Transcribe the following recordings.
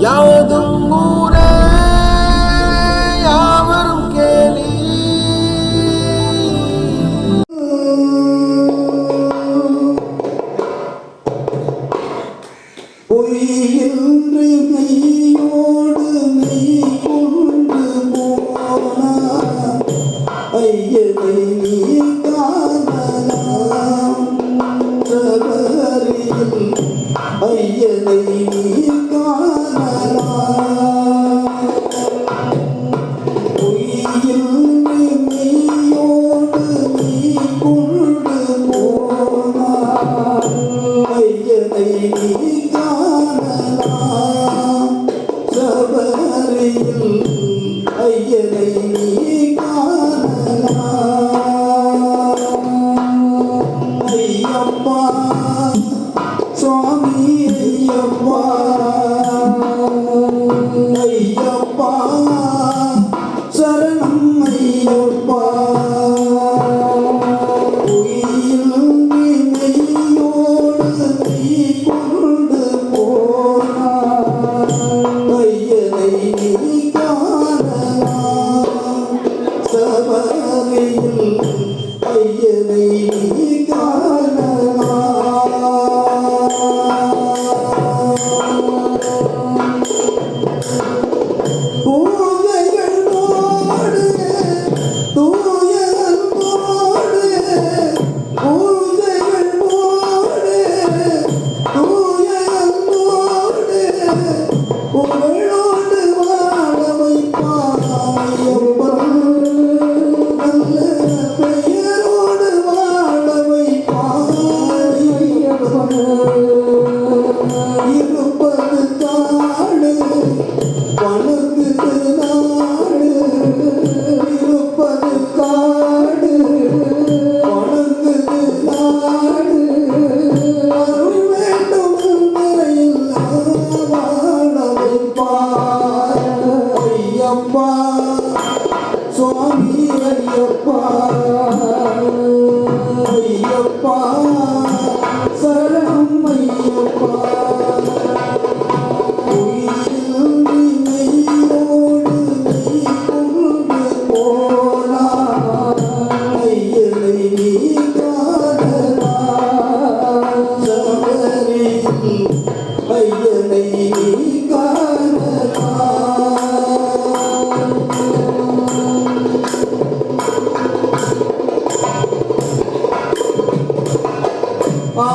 Y ahora Thank. नहीं का Senhor.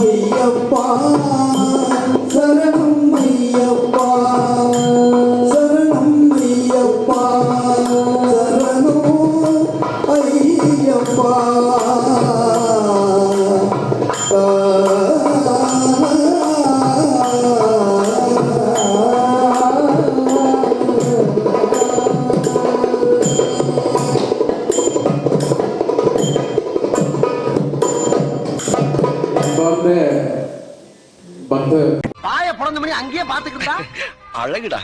Ayyappa சரணம் ஐயப்பா. பக்தர் பாய பிறந்த மணி அங்கேயே பாத்துக்கிட்டா அழகுடா.